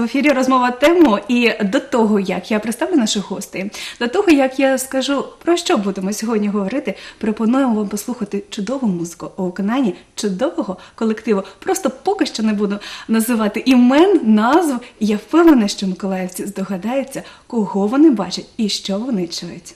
В ефірі розмова тему. І до того, як я представлю наших гостей, до того як я скажу про що будемо сьогодні говорити, пропонуємо вам послухати чудову музику у виконанні чудового колективу. Просто поки що не буду називати імен, назв. Я впевнена, що миколаївці здогадаються, кого вони бачать і що вони чують.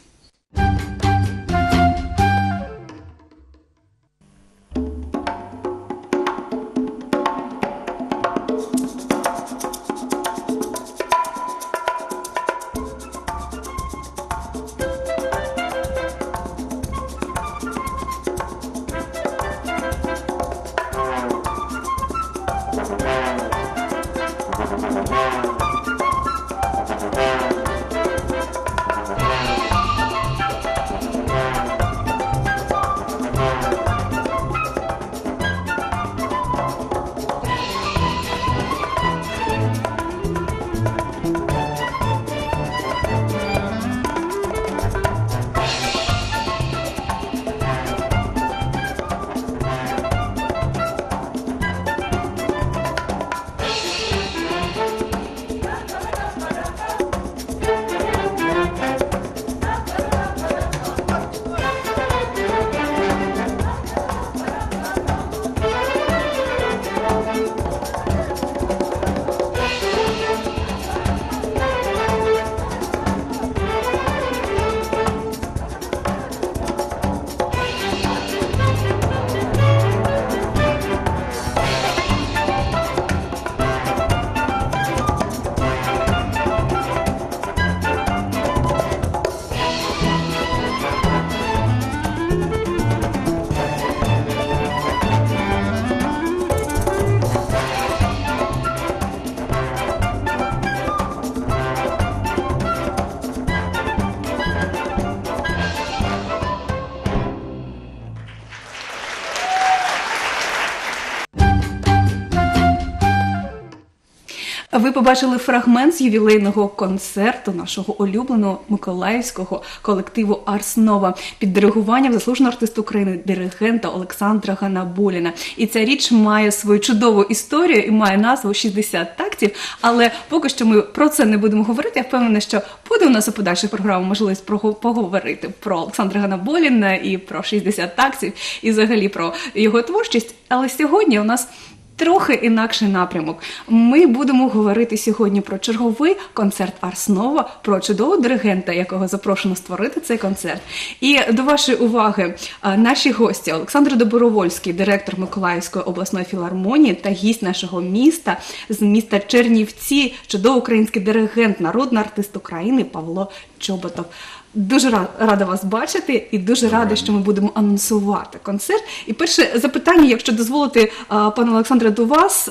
Побачили фрагмент з ювілейного концерту нашого улюбленого миколаївського колективу Арснова під диригуванням заслуженого артиста України диригента Олександра Ганабуліна. І ця річ має свою чудову історію і має назву 60 тактів. Але поки що ми про це не будемо говорити. Я впевнена, що буде у нас у подальших програмах можливість прого- поговорити про Олександра Ганабуліна і про 60 тактів, і взагалі про його творчість. Але сьогодні у нас Трохи інакший напрямок. Ми будемо говорити сьогодні про черговий концерт Арснова, про чудового диригента, якого запрошено створити цей концерт. І до вашої уваги наші гості Олександр Добровольський, директор Миколаївської обласної філармонії та гість нашого міста з міста Чернівці, чудовий український диригент, народний артист України Павло Чоботов. Дуже рада вас бачити і дуже рада, що ми будемо анонсувати концерт. І перше запитання, якщо дозволите, а, пане Олександре, до вас.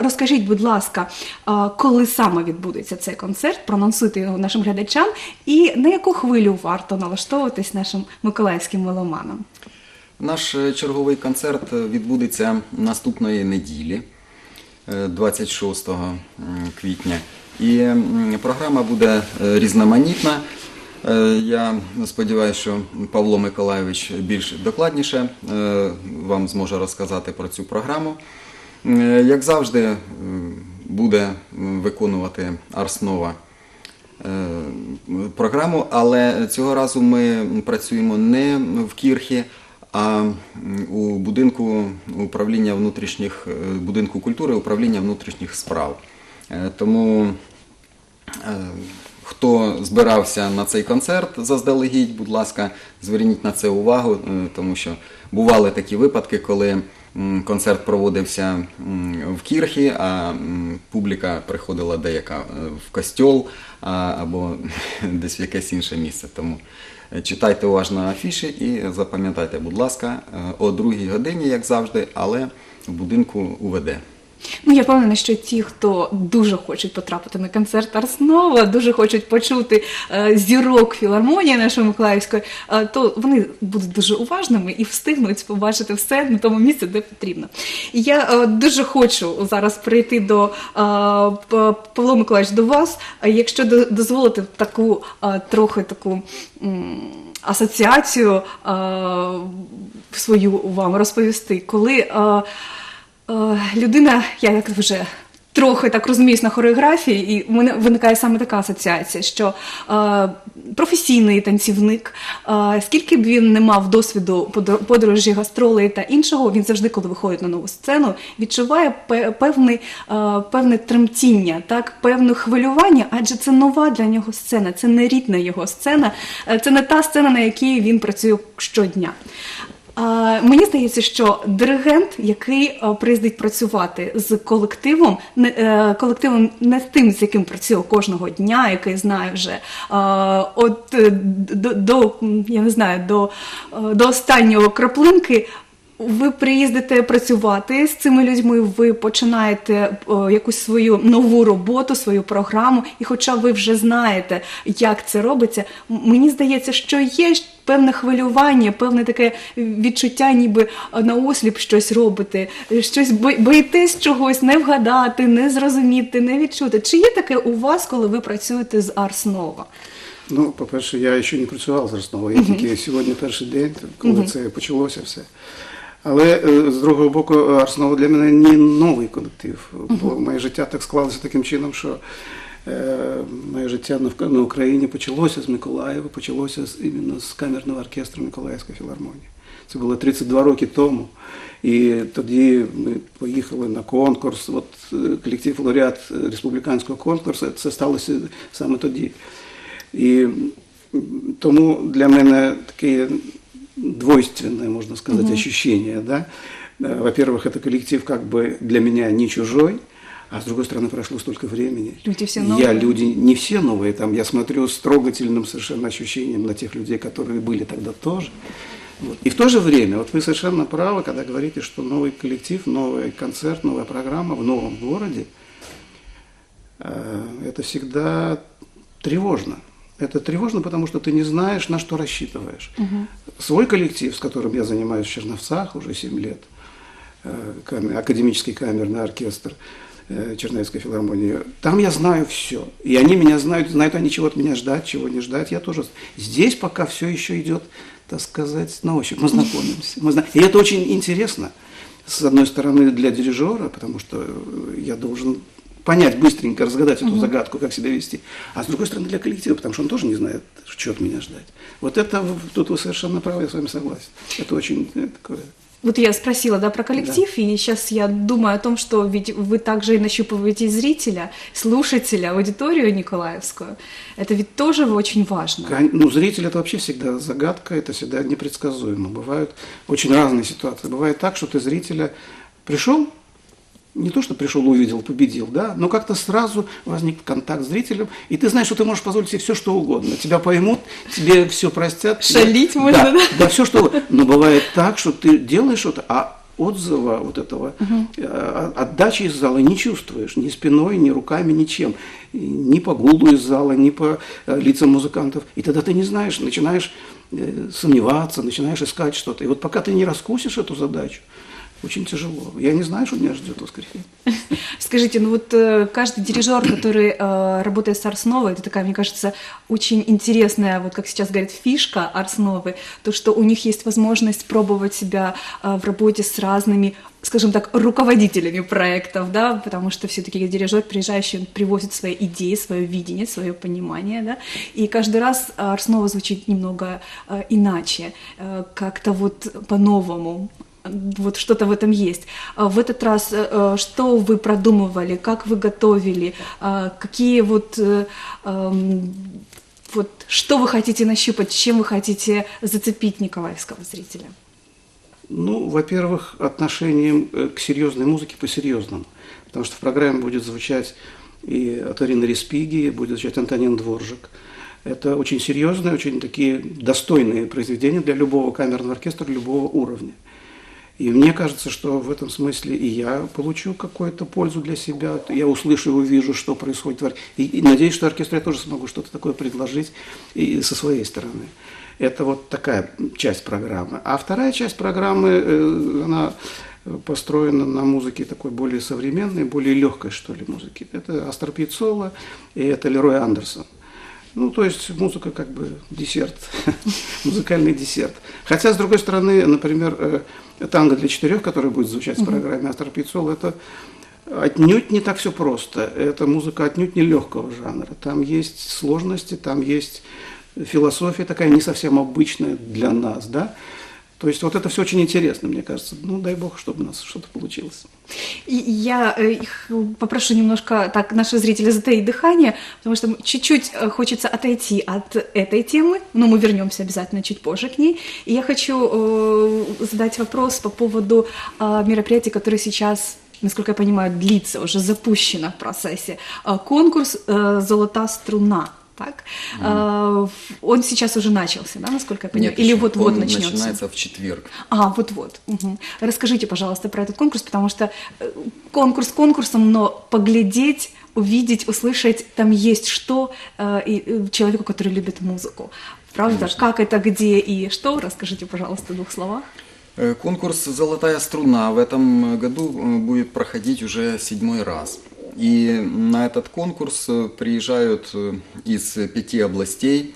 Розкажіть, будь ласка, коли саме відбудеться цей концерт, проанонсуйте його нашим глядачам, і на яку хвилю варто налаштовуватись нашим миколаївським меломанам? Наш е, черговий концерт е, відбудеться наступної неділі, е, 26 квітня. І програма буде е, різноманітна. Е, Я сподіваюся, що Павло Миколайович більш докладніше е, вам зможе розказати про цю програму. Е, Як завжди, буде виконувати Арснова програму, але цього разу ми працюємо не в Кірхі, а у будинку управління внутрішніх будинку культури управління внутрішніх справ. Тому Хто збирався на цей концерт заздалегідь, будь ласка, зверніть на це увагу, е, тому що бували такі випадки, коли концерт проводився в Кірхі, а публіка приходила деяка е, в костьол або десь в якесь інше місце. Тому е, читайте уважно афіші і запам'ятайте, будь ласка, о другій годині, як завжди, але в будинку УВД. Ну, я впевнена, що ті, хто дуже хочуть потрапити на концерт Арснова, дуже хочуть почути е, зірок філармонії нашої Миколаївської, е, то вони будуть дуже уважними і встигнуть побачити все на тому місці, де потрібно. Я е, дуже хочу зараз прийти до е, Павло Миколаївич, до вас. Е, Якщо до- дозволите таку е, трохи таку. м, Асоціацію е, свою вам розповісти, коли е, Е, людина, я як вже трохи так розуміюсь на хореографії, і в мене виникає саме така асоціація, що е, професійний танцівник, е, скільки б він не мав досвіду подорожі, гастролей та іншого, він завжди, коли виходить на нову сцену, відчуває пе- певний, е, певне тремтіння, так, певне хвилювання, адже це нова для нього сцена, це не рідна його сцена, е, це не та сцена, на якій він працює щодня. Мені здається, що диригент, який е, приїздить працювати з колективом, не е, колективом не з тим, з яким працює кожного дня, який знає вже е, от до, до я не знаю, до, до останнього краплинки. Ви приїздите працювати з цими людьми, ви починаєте о, якусь свою нову роботу, свою програму, і хоча ви вже знаєте, як це робиться, мені здається, що є певне хвилювання, певне таке відчуття, ніби е, на осліп щось робите, е, щось бо- боїтесь чогось не вгадати, не зрозуміти, не відчути. Чи є таке у вас, коли ви працюєте з Арснова? Ну, по-перше, я ще не працював з Росновою, я тільки сьогодні перший день, коли це почалося все. Але е, з другого боку, Арснова для мене не новий колектив. Бо моє життя так склалося таким чином, що е, моє життя на, Україні почалося з Миколаєва, почалося з, іменно з камерного оркестру Миколаївської філармонії. Це було 32 роки тому. І тоді ми поїхали на конкурс. От е, колектив лауреат республіканського конкурсу. Це сталося саме тоді. І тому для мене таке двойственное, можно сказать, ощущение. Да? Э, Во-первых, это коллектив как бы для меня не чужой, а с другой стороны прошло столько времени. Люди все Я новые. люди не все новые, там я смотрю с трогательным совершенно ощущением на тех людей, которые были тогда тоже. Вот. И в то же время, вот вы совершенно правы, когда говорите, что новый коллектив, новый концерт, новая программа в новом городе, э, это всегда тревожно. Это тревожно, потому что ты не знаешь, на что рассчитываешь. Свой коллектив, с которым я занимаюсь в Черновцах уже 7 лет, э, каме- академический камерный оркестр э, Черновецкой филармонии, там я знаю все. И они меня знают, знают они чего от меня ждать, чего не ждать. Я тоже. Здесь пока все еще идет, так сказать, на ощупь. Мы знакомимся. Мы зна- И это очень интересно, с одной стороны, для дирижера, потому что я должен понять быстренько, разгадать эту загадку, как себя вести. А с другой стороны, для коллектива, потому что он тоже не знает, что от меня ждать. Вот это, тут вы совершенно правы, я с вами согласен. Это очень э, такое... Вот я спросила, да, про коллектив, и сейчас я думаю о том, что ведь вы также и нащупываете зрителя, слушателя, аудиторию Николаевскую. Это ведь тоже очень важно. Ну, зритель это вообще всегда загадка, это всегда непредсказуемо. Бывают очень разные ситуации. Бывает так, что ты зрителя пришел, не то, что пришел, увидел, победил, да, но как-то сразу возник контакт с зрителем, и ты знаешь, что ты можешь позволить себе все, что угодно. Тебя поймут, тебе все простят. Шалить да, можно, да? Да, все, что угодно. Но бывает так, что ты делаешь что-то, а отзыва вот этого, э, отдачи из зала не чувствуешь ни спиной, ни руками, ничем. Ни по гулу из зала, ни по э, лицам музыкантов. И тогда ты не знаешь, начинаешь э, сомневаться, начинаешь искать что-то. И вот пока ты не раскусишь эту задачу, очень тяжело. Я не знаю, что меня ждет воскресенье. Скажите, ну вот э, каждый дирижер, который э, работает с Арсновой, это такая, мне кажется, очень интересная, вот как сейчас говорят, фишка Арсновой, то, что у них есть возможность пробовать себя э, в работе с разными скажем так, руководителями проектов, да, потому что все-таки дирижер, приезжающий, он привозит свои идеи, свое видение, свое понимание, да, и каждый раз Арснова звучит немного э, иначе, э, как-то вот по-новому, вот что-то в этом есть. А В этот раз э, э, что вы продумывали, как вы готовили, а, какие вот, э, эм, вот что вы хотите нащупать, чем вы хотите зацепить николаевского зрителя? Ну, во-первых, отношением к серьезной музыке по-серьезному. Потому что в программе будет звучать и от Арины Респиги, будет звучать Антонин Дворжик. Это очень серьезные, очень такие достойные произведения для любого камерного оркестра, любого уровня. И мне кажется, что в этом смысле и я получу какую-то пользу для себя. Я услышу и увижу, что происходит. в ор- И, и надеюсь, что оркестру я тоже смогу что-то такое предложить и со своей стороны. Это вот такая часть программы. А вторая часть программы, э, она построена на музыке такой более современной, более легкой, что ли, музыки. Это Астер Пьяццола и это Лерой Андерсон. Ну, то есть музыка как бы десерт, музыкальный десерт. Хотя, с другой стороны, например, э, танго для четырех, который будет звучать в программе Астер Пьяццола, это отнюдь не так все просто. Это музыка отнюдь не легкого жанра. Там есть сложности, там есть философия такая не совсем обычная для нас, да. То есть вот это все очень интересно, мне кажется. Ну, дай бог, чтобы у нас что-то получилось. И я э, их попрошу немножко так наши зрители затаить дыхание, потому что чуть-чуть э, хочется отойти от этой темы, но мы вернемся обязательно чуть позже к ней. И я хочу э, задать вопрос по поводу э, мероприятий, которые сейчас насколько я понимаю, длится, уже запущено в процессе. Э, Конкурс «Золотая струна». Так? Э, Он сейчас уже начался, да, насколько я понимаю? Нет, Или вот-вот он начнется? начинается в четверг. А, вот-вот. Мгм. Расскажите, пожалуйста, про этот конкурс, потому что э, конкурс конкурсом, но поглядеть, увидеть, услышать, там есть что э, и, э, человеку, который любит музыку. Правда? Как это, где и что? Расскажите, пожалуйста, в двух словах. Э, Конкурс «Золотая струна» в этом году будет проходить уже седьмой раз. И на этот конкурс э, приезжают э, из пяти областей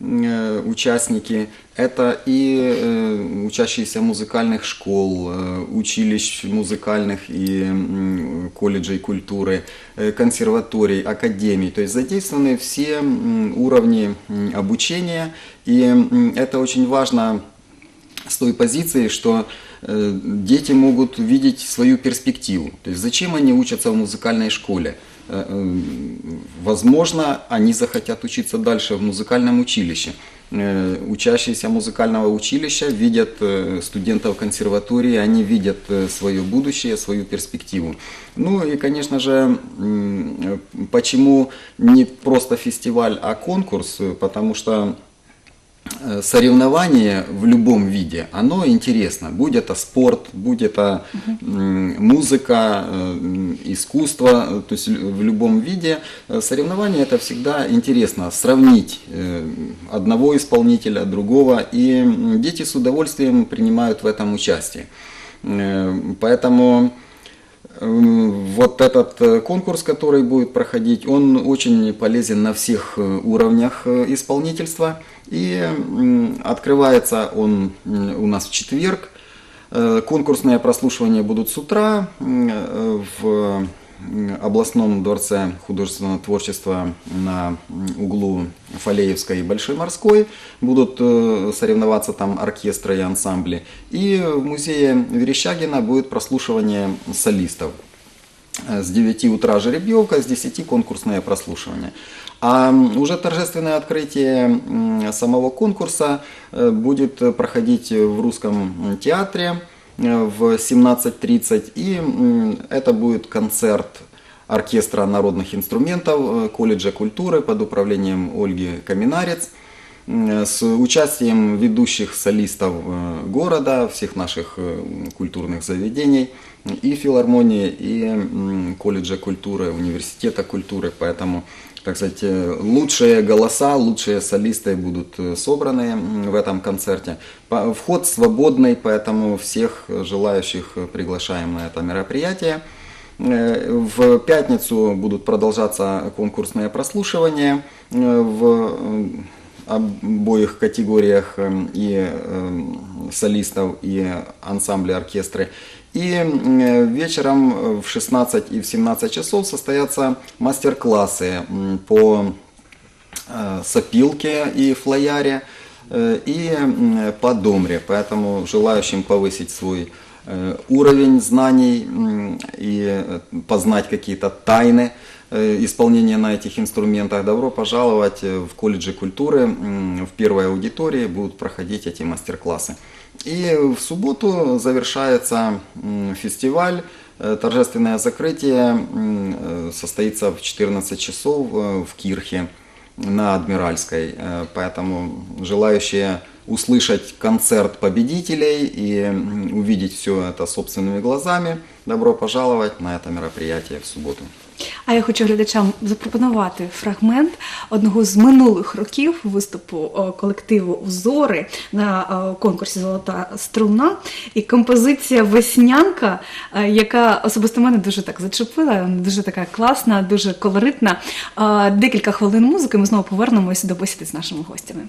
э, участники. Это и учащиеся музыкальных школ, училищ музыкальных и колледжей культуры, консерваторий, академий. То есть задействованы все уровни обучения. И это очень важно с той позиции, что дети могут видеть свою перспективу. То есть зачем они учатся в музыкальной школе? Э, э, Возможно, они захотят учиться дальше в музыкальном училище. Э, Учащиеся музыкального училища видят э, студентов консерватории, они видят э, свое будущее, свою перспективу. Ну и, конечно же, э, почему не просто фестиваль, а конкурс? Э, Потому что э, соревнование в любом виде, оно интересно. Будь это спорт, будь это музыка, э, искусство, э, то есть в любом виде э, соревнование это всегда интересно. Сравнить э, одного исполнителя, другого. И дети с удовольствием принимают в этом участие. Э, Поэтому Вот этот э, конкурс, который будет проходить, он очень полезен на всех э, уровнях э, исполнительства. И открывается он у нас в четверг. Конкурсные прослушивания будут с утра в областном дворце художественного творчества на углу Фалеевской и Большой Морской. Будут э, соревноваться там оркестры и ансамбли. И в музее Верещагина будет прослушивание солистов. Э, С 9 утра жеребьевка, с 10 конкурсное прослушивание. А уже торжественное открытие самого конкурса э, будет проходить в русском театре в 17.30. И это будет концерт оркестра народных инструментов э, колледжа культуры под управлением Ольги Каминарец м, с участием ведущих солистов э, города, всех наших э, культурных заведений, и филармонии, и колледжа культуры, университета культуры. Поэтому, так сказать, э, лучшие голоса, лучшие солисты будут э, собраны в этом концерте. Вход свободный, поэтому всех желающих э, приглашаем на это мероприятие. В пятницу будут продолжаться конкурсные прослушивания в обоих категориях и солистов, и ансамбли, оркестры. И э, вечером э, в 16 и в 17 часов состоятся мастер-классы по э, сопилке и флояре и по домре. Поэтому желающим повысить свой уровень знаний и познать какие-то тайны исполнения на этих инструментах, добро пожаловать э, в колледже культуры. В первой аудитории будут проходить эти мастер-классы. И в субботу завершается фестиваль. Э, Торжественное закрытие э, состоится в 14 часов э, в Кирхе на Адмиральской. Э, Поэтому желающие услышать концерт победителей и увидеть все это собственными глазами, добро пожаловать на это мероприятие в субботу. А я хочу глядачам запропонувати фрагмент одного з минулих років виступу е, колективу Взори на е, конкурсі Золота струна і композиція Веснянка, е, яка особисто мене дуже так зачепила, дуже така класна, дуже колоритна. Декілька хвилин музики. Ми знову повернемося до бесіди з нашими гостями.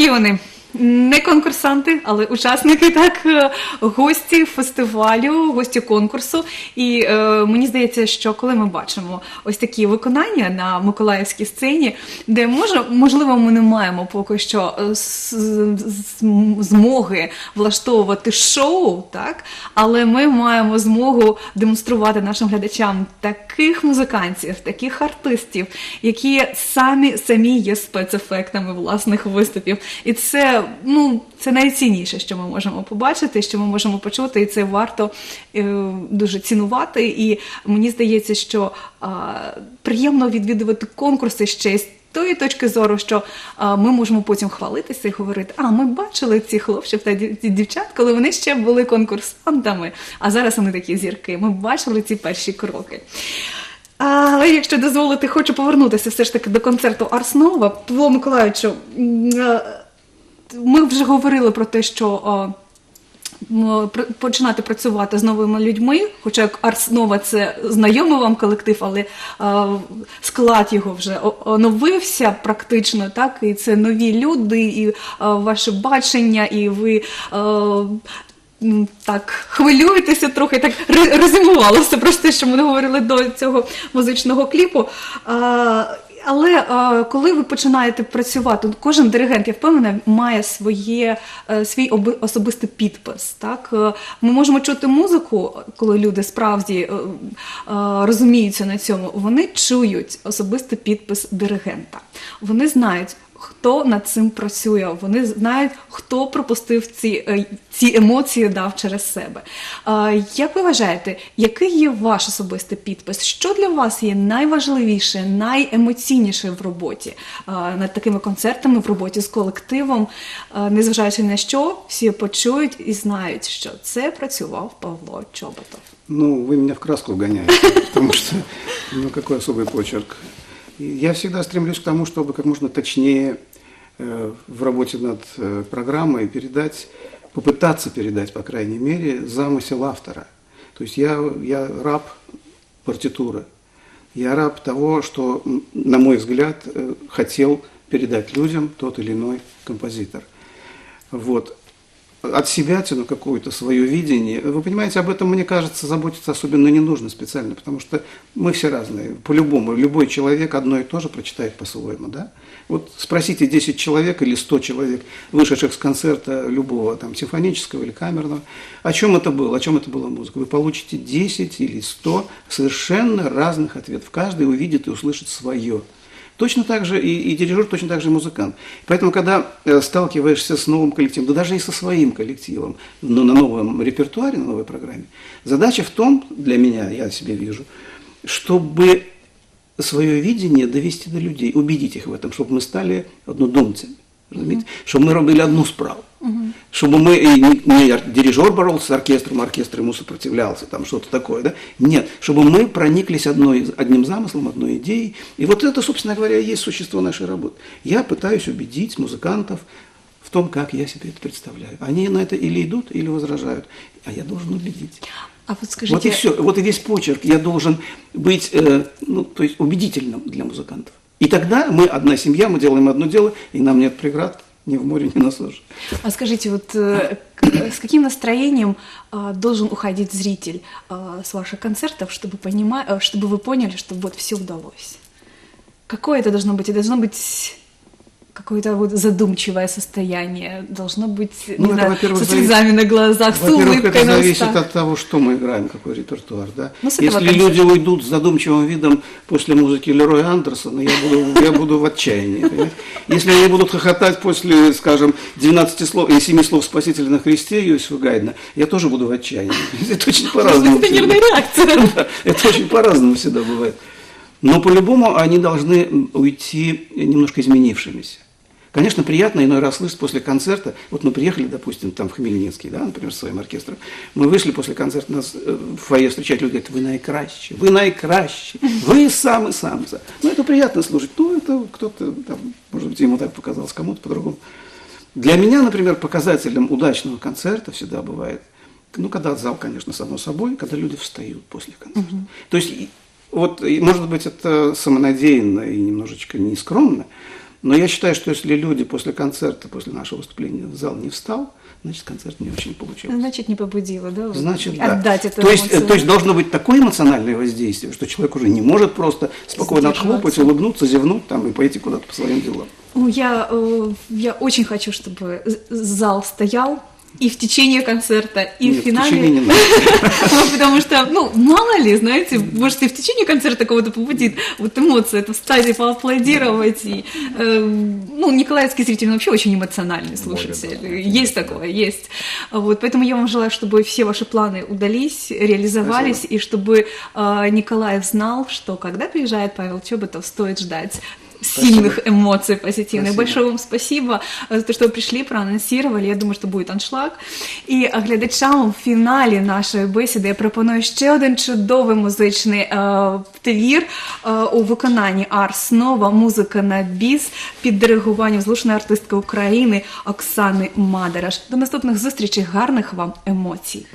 Які вони? Не конкурсанти, але учасники, так, е, гості фестивалю, гості конкурсу. І е, мені здається, що коли ми бачимо ось такі виконання на Миколаївській сцені, де може, можливо, ми не маємо поки що е, змоги влаштовувати шоу, так, але ми маємо змогу демонструвати нашим глядачам таких музикантів, таких артистів, які самі самі є спецефектами власних виступів. І це ну це найцінніше, що ми можемо побачити, що ми можемо почути, і це варто е, дуже цінувати. І мені здається, що приємно відвідувати конкурси ще з тої точки зору, що ми можемо потім хвалитися і говорити: а ми бачили цих хлопців та дівчат, коли вони ще були конкурсантами, а зараз вони такі зірки. Ми бачили ці перші кроки. Але якщо дозволити, хочу повернутися все ж таки до концерту Арснова. Павло Миколаївичу, ми вже говорили про те, що. е, починати працювати з новими людьми, хоча Арснова це знайомий вам колектив, але е, склад його вже оновився практично, так, і це нові люди, і е, ваше бачення, і ви. Так, хвилюєтеся трохи, так ре- резюмувалося про те, що ми говорили до цього музичного кліпу. Але е, коли ви починаєте працювати, кожен диригент, я впевнена, має своє, е, свій оби- особистий підпис. Так? Е, Ми можемо чути музику, коли люди справді розуміються на цьому, вони чують особистий підпис диригента. Вони знають, хто над цим працює, вони знають, хто пропустив ці, е, ці емоції дав через себе. Як ви вважаєте, який є ваш особистий підпис? Що для вас є найважливіше, найемоційніше в роботі над такими концертами, в роботі з колективом, незважаючи на що, всі почують і знають, що це працював Павло Чоботов. Ну, вы меня в краску гоняете, потому что, ну, какой особый почерк. Я всегда стремлюсь к тому, чтобы как можно точнее э, в работе над э, программой передать, попытаться передать, по крайней мере, замысел автора. То есть я, я раб партитуры. Я раб того, что, на мой взгляд, э, хотел передать людям тот или иной композитор. Вот от себя тяну какое-то свое видение. Вы понимаете, об этом, мне кажется, заботиться особенно не нужно специально, потому что мы все разные. По-любому, любой человек одно и то же прочитает по-своему, да? Вот спросите 10 человек или 100 человек, вышедших с концерта любого, там, симфонического или камерного, о чем это было, о чем это была музыка. Вы получите 10 или 100 совершенно разных ответов. Каждый увидит и услышит свое. Точно так же и, и дирижер, точно так же и музыкант. Поэтому, когда э, сталкиваешься с новым коллективом, да даже и со своим коллективом, но на новом репертуаре, на новой программе, задача в том, для меня, я себе вижу, чтобы свое видение довести до людей, убедить их в этом, чтобы мы стали однодумцами. Розумієте? Щоб ми робили одну справу. Чтобы мы, не, не дирижер боролся с оркестром, оркестр ему сопротивлялся, там что-то такое, да? Нет, чтобы мы прониклись одной, одним замыслом, одной идеей. И вот это, собственно говоря, и есть существо нашей работы. Я пытаюсь убедить музыкантов в том, как я себе это представляю. Они на это или идут, или возражают. А я должен убедить. А вот скажите, Вот и все. Вот и весь почерк. Я должен быть э, ну, то есть убедительным для музыкантов. И тогда мы одна семья, мы делаем одно дело, и нам нет преград ни в море, ни на суше. А скажите, вот э, с каким настроением э, должен уходить зритель э, с ваших концертов, чтобы, понима- чтобы вы поняли, что вот все удалось? Какое это должно быть? Это должно быть какое-то вот задумчивое состояние, должно быть не Ну, это, знаю, во-первых, со зависит- слезами на глазах, с улыбкой это на зависит устах. от того, что мы играем, какой репертуар. Да? Ну, Если концерта. люди уйдут с задумчивым видом после музыки Лероя Андерсона, я буду, я буду в отчаянии. понимаете? Если они будут хохотать после, скажем, 12 слов и 7 слов Спасителя на Христе Иосифа Гайдна, я тоже буду в отчаянии. Это очень по-разному. Это нервная реакция. Это очень по-разному всегда бывает. Но по-любому они должны уйти немножко изменившимися. Конечно, приятно иной раз слышать после концерта. Вот мы приехали, допустим, там в Хмельницкий, да, например, с своим оркестром. Мы вышли после концерта, нас э, в фойе встречать люди говорят, вы найкраще, вы найкраще, вы самый самый самый. Ну, это приятно слушать. Ну, это кто-то, там, может быть, ему так показалось, кому-то по-другому. Для меня, например, показателем удачного концерта всегда бывает, ну, когда зал, конечно, само собой, когда люди встают после концерта. То есть, вот, может быть, это самонадеянно и немножечко нескромно, Но я считаю, что если люди после концерта, после нашего выступления в зал не встал, значит концерт не очень получился. Значит, не побудило, да? Значит, да. Отдать эту то, есть, э, то есть должно быть такое эмоциональное воздействие, что человек уже не может просто спокойно отхлопать, улыбнуться, зевнуть там и пойти куда-то по своим делам. Ну, Я, э, я очень хочу, чтобы зал стоял и в течение концерта, и Нет, в финале. течение не надо. Ну, Потому что, ну, мало ли, знаете, может, и в течение концерта кого-то побудит вот эмоция, это встать и поаплодировать. И, э, ну, николаевский зритель вообще очень эмоциональный слушатель. Более того, Есть такое, есть. Вот, поэтому я вам желаю, чтобы все ваши планы удались, реализовались, и чтобы э, Николаев знал, что когда приезжает Павел Чоботов, стоит ждать сильных эмоций позитивних. Спасибо. Большое вам спасибо за те, що ви прийшли, проанонсували. Я думаю, що буде аншлаг. І глядачам в фіналі нашої бесіди я пропоную ще один чудовий музичний е, твір е, у виконанні Арс Нова, музика на біс під диригуванням злушеної артистки України Оксани Мадераш. До наступних зустрічей, гарних вам емоцій.